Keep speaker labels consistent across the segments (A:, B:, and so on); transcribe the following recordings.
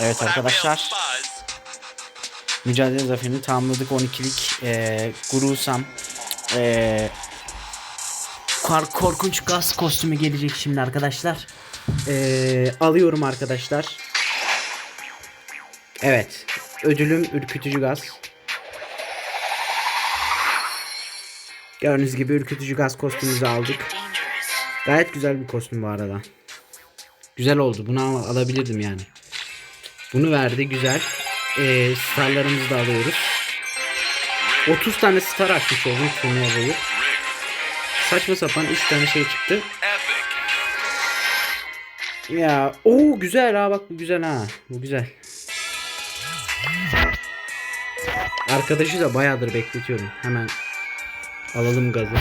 A: Evet arkadaşlar. Mücadele zaferini tamamladık 12'lik e, Gurusam e, kar, korkunç gaz kostümü gelecek şimdi arkadaşlar. E, alıyorum arkadaşlar. Evet. Ödülüm ürkütücü gaz. Gördüğünüz gibi ürkütücü gaz kostümümüzü aldık. Gayet güzel bir kostüm bu arada Güzel oldu bunu al- alabilirdim yani Bunu verdi güzel ee, starlarımızı da alıyoruz. 30 tane star açmış oldum turnuva boyu. Saçma sapan 3 tane şey çıktı. Ya o güzel ha bak bu güzel ha. Bu güzel. Arkadaşı da bayağıdır bekletiyorum. Hemen alalım gazı.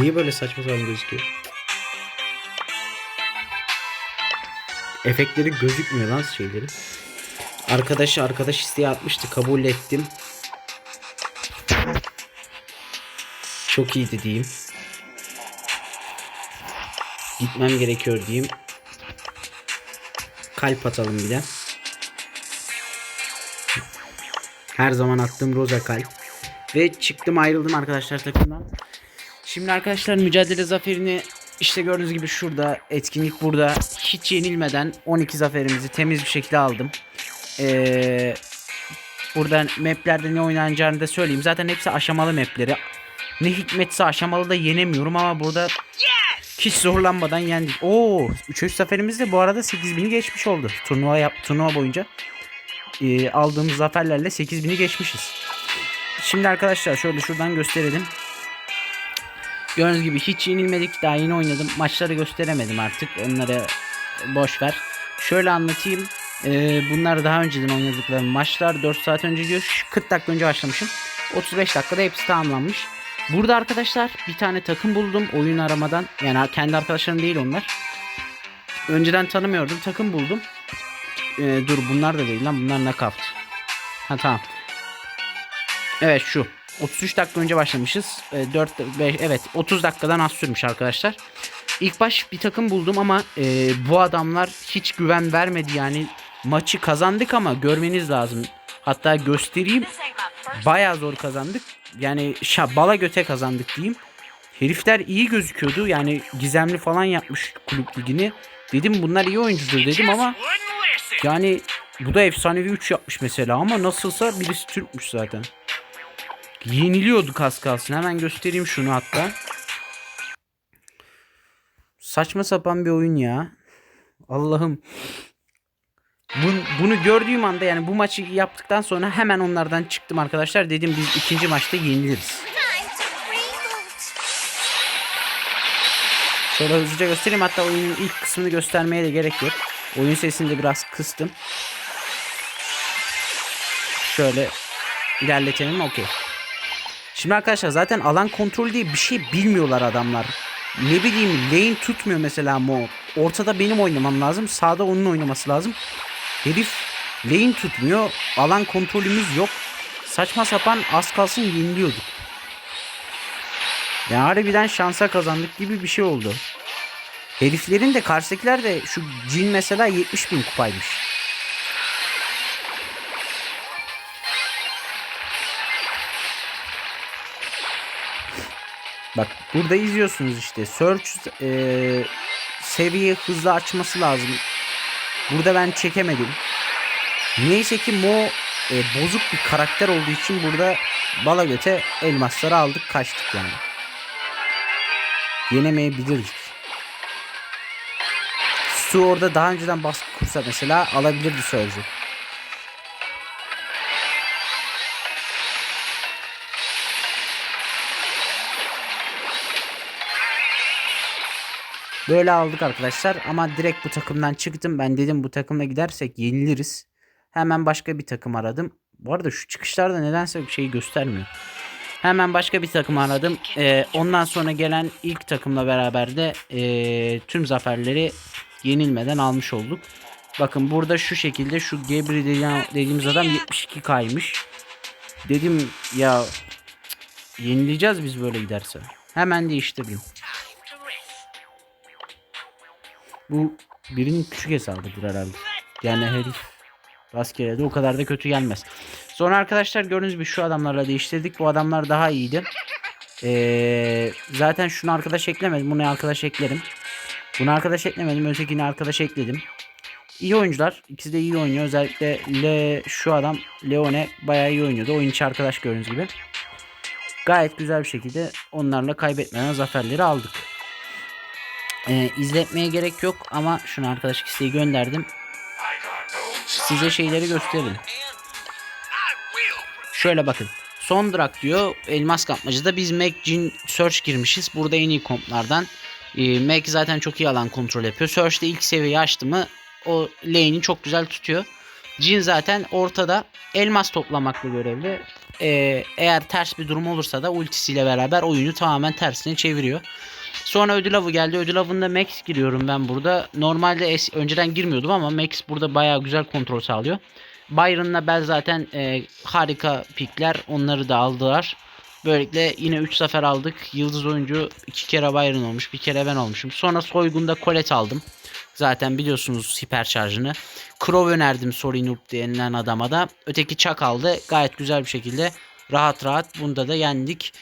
A: Niye böyle saçma sapan gözüküyor? Efektleri gözükmüyor lan şeyleri. Arkadaşı arkadaş isteği atmıştı. Kabul ettim. Çok iyiydi diyeyim. Gitmem gerekiyor diyeyim. Kalp atalım bir de. Her zaman attığım roza kalp. Ve çıktım ayrıldım arkadaşlar takımdan. Şimdi arkadaşlar mücadele zaferini işte gördüğünüz gibi şurada etkinlik burada hiç yenilmeden 12 zaferimizi temiz bir şekilde aldım. Ee, buradan maplerde ne oynanacağını da söyleyeyim. Zaten hepsi aşamalı mapleri. Ne hikmetse aşamalı da yenemiyorum ama burada hiç zorlanmadan yendik. Oo, 3. zaferimiz de bu arada 8000'i geçmiş oldu. Turnuva yap turnuva boyunca ee, aldığımız zaferlerle 8000'i geçmişiz. Şimdi arkadaşlar şöyle şuradan gösterelim. Gördüğünüz gibi hiç yenilmedik. Daha yeni oynadım. Maçları gösteremedim artık. Onları boş ver. Şöyle anlatayım. Ee, bunlar daha önceden oynadıklarım maçlar. 4 saat önce diyor. Şu 40 dakika önce başlamışım. 35 dakikada hepsi tamamlanmış. Burada arkadaşlar bir tane takım buldum oyun aramadan. Yani kendi arkadaşlarım değil onlar. Önceden tanımıyordum. Takım buldum. Ee, dur bunlar da değil lan. Bunlar knockout. Ha tamam. Evet şu. 33 dakika önce başlamışız. E, 4 5 evet 30 dakikadan az sürmüş arkadaşlar. İlk baş bir takım buldum ama e, bu adamlar hiç güven vermedi yani maçı kazandık ama görmeniz lazım. Hatta göstereyim. Bayağı zor kazandık. Yani şa bala göte kazandık diyeyim. Herifler iyi gözüküyordu. Yani gizemli falan yapmış kulüp ligini. Dedim bunlar iyi oyuncudur dedim ama yani bu da efsanevi 3 yapmış mesela ama nasılsa birisi Türkmüş zaten. Yeniliyorduk az kalsın. Hemen göstereyim şunu hatta. Saçma sapan bir oyun ya. Allah'ım. Bunu, bunu gördüğüm anda yani bu maçı yaptıktan sonra hemen onlardan çıktım arkadaşlar. Dedim biz ikinci maçta yeniliriz. Şöyle hızlıca göstereyim. Hatta oyunun ilk kısmını göstermeye de gerek yok. Oyun sesini de biraz kıstım. Şöyle ilerletelim. Okey. Şimdi arkadaşlar zaten alan kontrolü diye bir şey bilmiyorlar adamlar. Ne bileyim lane tutmuyor mesela Mo. Ortada benim oynamam lazım. Sağda onun oynaması lazım. Herif lane tutmuyor. Alan kontrolümüz yok. Saçma sapan az kalsın yeniliyorduk. Yani harbiden şansa kazandık gibi bir şey oldu. Heriflerin de karşıdakiler de şu cin mesela 70 bin kupaymış. Bak burada izliyorsunuz işte. Search e, seviye hızlı açması lazım. Burada ben çekemedim. Neyse ki Mo e, bozuk bir karakter olduğu için burada bala göte elmasları aldık kaçtık yani. Yenemeyebilirdik. Su orada daha önceden baskı kursa mesela alabilirdi Surge'ü. Böyle aldık arkadaşlar ama direkt bu takımdan çıktım. Ben dedim bu takımla gidersek yeniliriz. Hemen başka bir takım aradım. Bu arada şu çıkışlarda nedense bir şey göstermiyor. Hemen başka bir takım aradım. Ee, ondan sonra gelen ilk takımla beraber de ee, tüm zaferleri yenilmeden almış olduk. Bakın burada şu şekilde şu Gebri dediğim- dediğimiz adam 72 kaymış. Dedim ya yenileceğiz biz böyle giderse. Hemen değiştirdim. Bu birinin küçük hesabıdır herhalde. Yani herif rastgele de o kadar da kötü gelmez. Sonra arkadaşlar gördüğünüz gibi şu adamlarla değiştirdik. Bu adamlar daha iyiydi. Ee, zaten şunu arkadaş eklemedim. Bunu arkadaş eklerim. Bunu arkadaş eklemedim. Ötekini arkadaş ekledim. İyi oyuncular. İkisi de iyi oynuyor. Özellikle Le, şu adam Leone bayağı iyi oynuyordu. Oyun içi arkadaş gördüğünüz gibi. Gayet güzel bir şekilde onlarla kaybetmeden zaferleri aldık. Ee, izletmeye gerek yok ama şunu arkadaş isteği gönderdim. Size şeyleri gösterelim. Şöyle bakın. Son drag diyor elmas kapmacıda biz Mac Jin Search girmişiz. Burada en iyi komplardan. Ee, Mac zaten çok iyi alan kontrol yapıyor. Search'te ilk seviyeyi açtı mı o lane'i çok güzel tutuyor. Jin zaten ortada elmas toplamakla görevli. Ee, eğer ters bir durum olursa da ultisiyle beraber oyunu tamamen tersine çeviriyor. Sonra ödül avı geldi. Ödül avında Max giriyorum ben burada. Normalde es- önceden girmiyordum ama Max burada bayağı güzel kontrol sağlıyor. Byron'la Bell zaten e, harika pikler. Onları da aldılar. Böylelikle yine 3 zafer aldık. Yıldız oyuncu 2 kere Byron olmuş. Bir kere ben olmuşum. Sonra soygunda Colette aldım. Zaten biliyorsunuz hiper şarjını. Crow önerdim Sorinup denilen adama da. Öteki Chuck aldı. Gayet güzel bir şekilde rahat rahat bunda da yendik.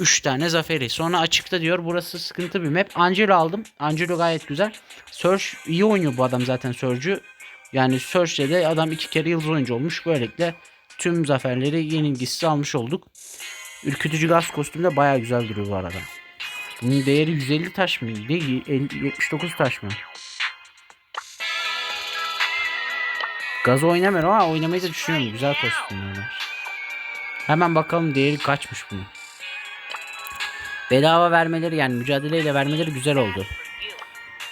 A: 3 tane zaferi. Sonra açıkta diyor burası sıkıntı bir map. Angelo aldım. Angelo gayet güzel. Surge iyi oynuyor bu adam zaten Surge'ü. Yani Surge'de de adam iki kere yıldız oyuncu olmuş. Böylelikle tüm zaferleri yenilgisiz almış olduk. Ürkütücü gaz kostümü de baya güzel duruyor bu arada. Bunun değeri 150 taş mı? Değil 50 79 taş mı? Gaz oynamıyorum ama oynamayı da düşünüyorum. Güzel kostümler. Hemen bakalım değeri kaçmış bunun. Bedava vermeleri yani mücadeleyle vermeleri güzel oldu.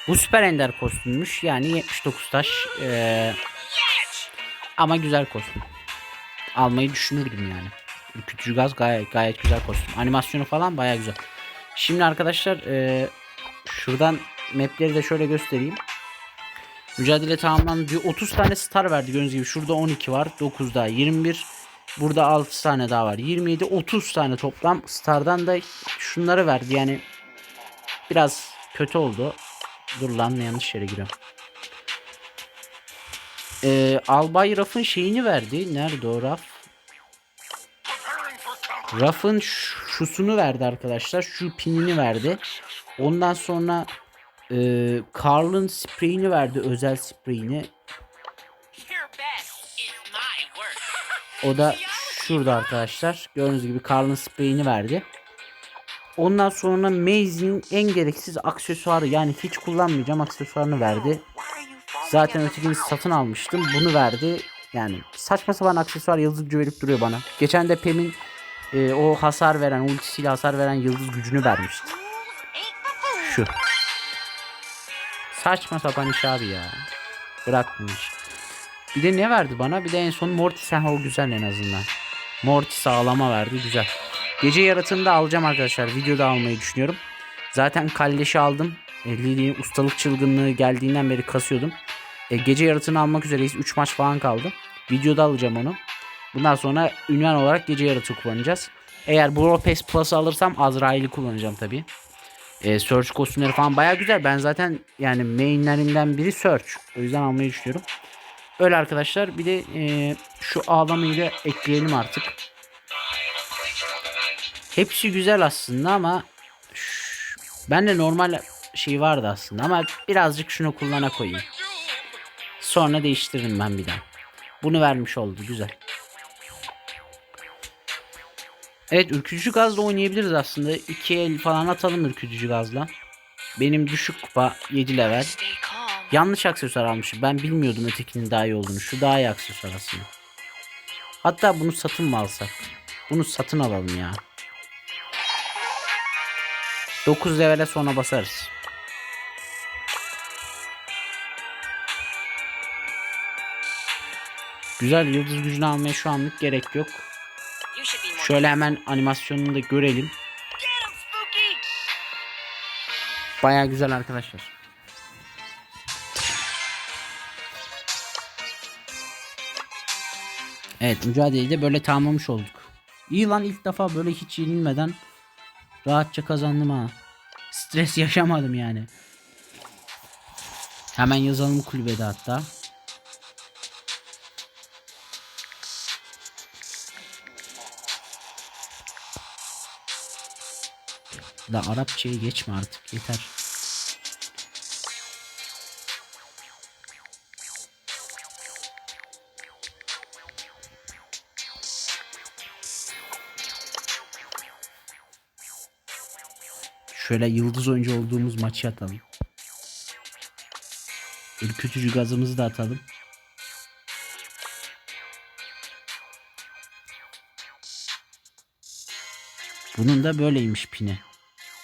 A: Bu süper ender kostümmüş. Yani 79 taş. Ee, ama güzel kostüm. Almayı düşünürdüm yani. Ürkütücü gaz gayet, gayet güzel kostüm. Animasyonu falan baya güzel. Şimdi arkadaşlar ee, şuradan mapleri de şöyle göstereyim. Mücadele tamamlandı diyor. 30 tane star verdi gördüğünüz gibi. Şurada 12 var. 9 daha 21. Burada 6 tane daha var. 27 30 tane toplam stardan da şunları verdi. Yani biraz kötü oldu. Dur lan yanlış yere giriyorum. Ee, Albay Raf'ın şeyini verdi. Nerede o Raf? Raf'ın şusunu verdi arkadaşlar. Şu pinini verdi. Ondan sonra e, Carl'ın spreyini verdi. Özel spreyini. O da şurada arkadaşlar. Gördüğünüz gibi Carl'ın spreyini verdi. Ondan sonra Maze'in en gereksiz aksesuarı yani hiç kullanmayacağım aksesuarını verdi. Zaten ötekini satın almıştım. Bunu verdi. Yani saçma sapan aksesuar yıldız gücü verip duruyor bana. Geçen de Pem'in e, o hasar veren, ultisiyle hasar veren yıldız gücünü vermişti. Şu. Saçma sapan iş abi ya. Bırakmış. Bir de ne verdi bana? Bir de en son Mortis. Ha, o güzel en azından. Mortis sağlama verdi. Güzel. Gece yaratığını da alacağım arkadaşlar. Videoda almayı düşünüyorum. Zaten kalleşi aldım. E, Lili'nin ustalık çılgınlığı geldiğinden beri kasıyordum. E, gece yaratığını almak üzereyiz. 3 maç falan kaldı. Videoda alacağım onu. Bundan sonra ünvan olarak gece yaratığı kullanacağız. Eğer Brawl Pass Plus'ı alırsam Azrail'i kullanacağım tabii. E, Search kostümleri falan baya güzel. Ben zaten yani mainlerinden biri Search. O yüzden almayı düşünüyorum. Öyle arkadaşlar. Bir de e, şu ağlamayı da ekleyelim artık. Hepsi güzel aslında ama ben de normal şey vardı aslında ama birazcık şunu kullana koyayım. Sonra değiştiririm ben bir daha. Bunu vermiş oldu güzel. Evet ürkütücü gazla oynayabiliriz aslında. 2 el falan atalım ürkütücü gazla. Benim düşük kupa 7 level. Yanlış aksesuar almışım. Ben bilmiyordum ötekinin daha iyi olduğunu. Şu daha iyi aksesuar aslında. Hatta bunu satın mı alsak? Bunu satın alalım ya. 9 levele sonra basarız. Güzel yıldız gücünü almaya şu anlık gerek yok. Şöyle hemen animasyonunu da görelim. Baya güzel arkadaşlar. Evet mücadeleyi de böyle tamamlamış olduk. İyi lan ilk defa böyle hiç yenilmeden rahatça kazandım ha. Stres yaşamadım yani. Hemen yazalım kulübede hatta. Da Arapçayı geçme artık yeter. Şöyle yıldız oyuncu olduğumuz maçı atalım. Ürkütücü gazımızı da atalım. Bunun da böyleymiş pini.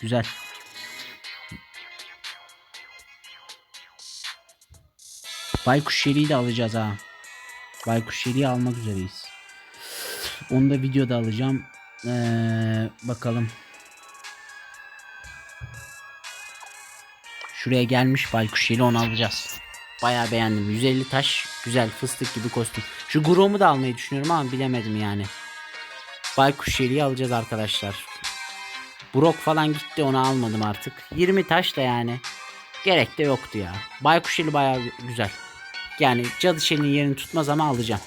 A: Güzel. Baykuş şeriyi de alacağız ha. Baykuş şeriyi almak üzereyiz. Onu da videoda alacağım. Ee, bakalım. Şuraya gelmiş baykuş şeri onu alacağız. Bayağı beğendim. 150 taş. Güzel fıstık gibi kostüm. Şu Grom'u da almayı düşünüyorum ama bilemedim yani. Baykuş şeriyi alacağız arkadaşlar. Brok falan gitti onu almadım artık. 20 taş da yani. Gerek de yoktu ya. Baykuş eli bayağı güzel. Yani cadı şelinin yerini tutmaz ama alacağım.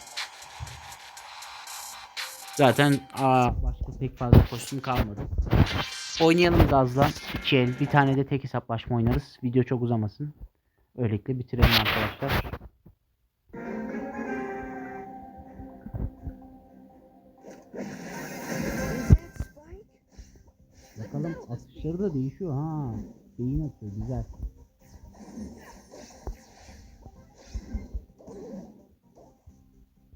A: Zaten aa, başka pek fazla kostüm kalmadı. Oynayalım Gaz'la. 2 el. Bir tane de tek hesaplaşma oynarız. Video çok uzamasın. Öylelikle bitirelim arkadaşlar. Bakalım atışları da değişiyor ha. Beyin atıyor güzel.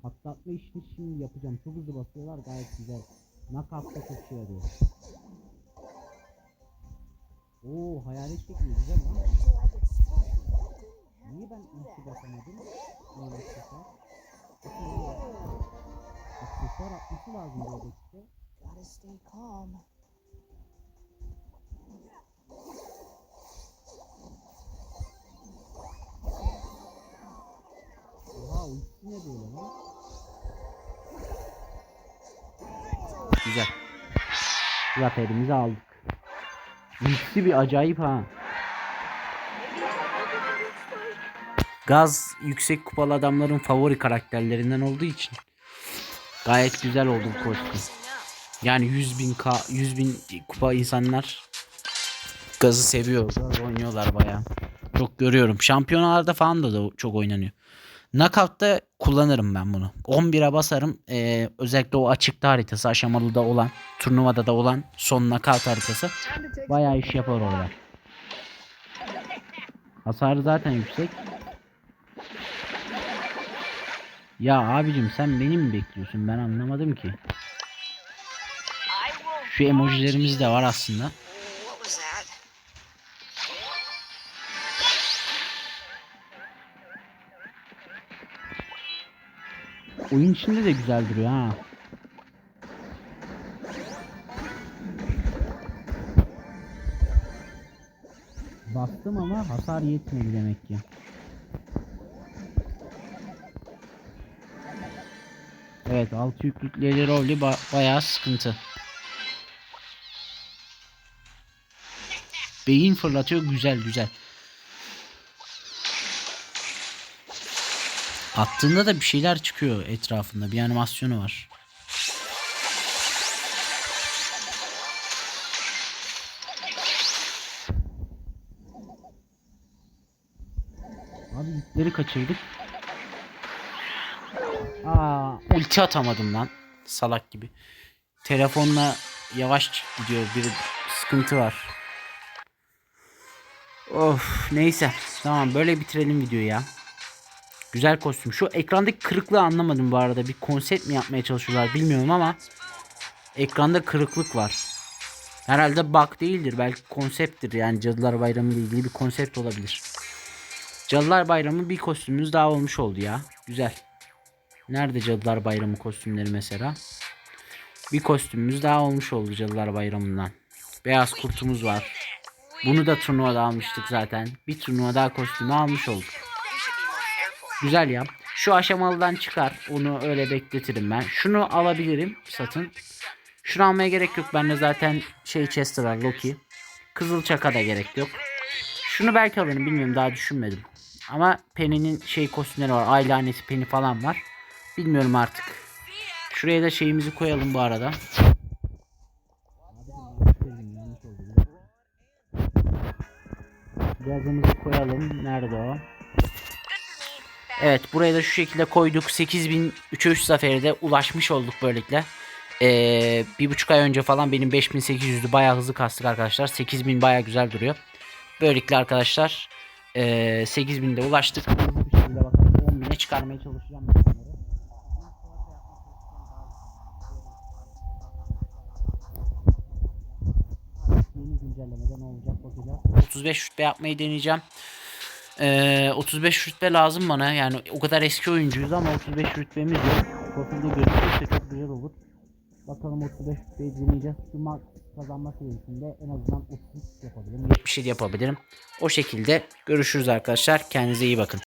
A: Patlatma işini şimdi yapacağım. Çok hızlı basıyorlar gayet güzel. Knockout'ta çok şey arıyor. Oo hayalet şekli güzel lan. Niye ben ulti basamadım? Evet aksesuar. Aksesuar atması lazım bu işte.
B: Gotta stay calm.
A: Oha ultisi ne böyle lan? Güzel. Zaferimizi aldık. Ultisi bir acayip ha. Gaz yüksek kupalı adamların favori karakterlerinden olduğu için gayet güzel oldu bu kostüm. Yani 100 bin, K, 100 bin kupa insanlar gazı seviyor. Gaz oynuyorlar bayağı. Çok görüyorum. Şampiyonalarda falan da, da çok oynanıyor. Knockout'ta kullanırım ben bunu. 11'e basarım. Ee, özellikle o açıkta haritası aşamalı da olan, turnuvada da olan son knockout haritası bayağı iş yapar orada. Hasarı zaten yüksek. Ya abicim sen beni mi bekliyorsun? Ben anlamadım ki. Şu emojilerimiz de var aslında. Oyun içinde de güzel duruyor ha. Bastım ama hasar yetmedi demek ki. Evet altı yüklükleri rolü ba- bayağı sıkıntı. Beyin fırlatıyor güzel güzel. Attığında da bir şeyler çıkıyor etrafında. Bir animasyonu var. Abi yükleri kaçırdık. Aa, ulti atamadım lan. Salak gibi. Telefonla yavaş gidiyor. Bir sıkıntı var. Of neyse. Tamam böyle bitirelim videoyu ya. Güzel kostüm. Şu ekrandaki kırıklığı anlamadım bu arada. Bir konsept mi yapmaya çalışıyorlar bilmiyorum ama ekranda kırıklık var. Herhalde bug değildir. Belki konsepttir. Yani Cadılar Bayramı ile ilgili bir konsept olabilir. Cadılar Bayramı bir kostümümüz daha olmuş oldu ya. Güzel. Nerede Cadılar Bayramı kostümleri mesela? Bir kostümümüz daha olmuş oldu Cadılar Bayramı'ndan. Beyaz kurtumuz var. Bunu da turnuvada almıştık zaten. Bir turnuva daha kostümü almış olduk. Güzel ya. Şu aşamalıdan çıkar. Onu öyle bekletirim ben. Şunu alabilirim satın. Şunu almaya gerek yok. Bende zaten şey Chester var Loki. Kızıl Çaka da gerek yok. Şunu belki alırım bilmiyorum daha düşünmedim. Ama Penny'nin şey kostümleri var. Ay laneti Penny falan var. Bilmiyorum artık. Şuraya da şeyimizi koyalım bu arada. Yazımızı koyalım. Nerede o? Evet buraya da şu şekilde koyduk. 8000 3'e 3 zaferi ulaşmış olduk böylelikle. Ee, bir buçuk ay önce falan benim 5800'lü bayağı hızlı kastık arkadaşlar. 8000 bayağı güzel duruyor. Böylelikle arkadaşlar ee, 8000'de ulaştık. Bir şekilde bakalım 10.000'e çıkarmaya çalışacağım. Yeni güncellemede ne olacak bakacağız. 35 rütbe yapmayı deneyeceğim. Ee, 35 rütbe lazım bana. Yani o kadar eski oyuncuyuz ama 35 rütbemiz yok. Profilde gözükürse çok güzel olur. Bakalım 35 rütbeyi deneyeceğiz. Şu max kazanma serisinde en azından 33 yapabilirim. 77 yapabilirim. O şekilde görüşürüz arkadaşlar. Kendinize iyi bakın.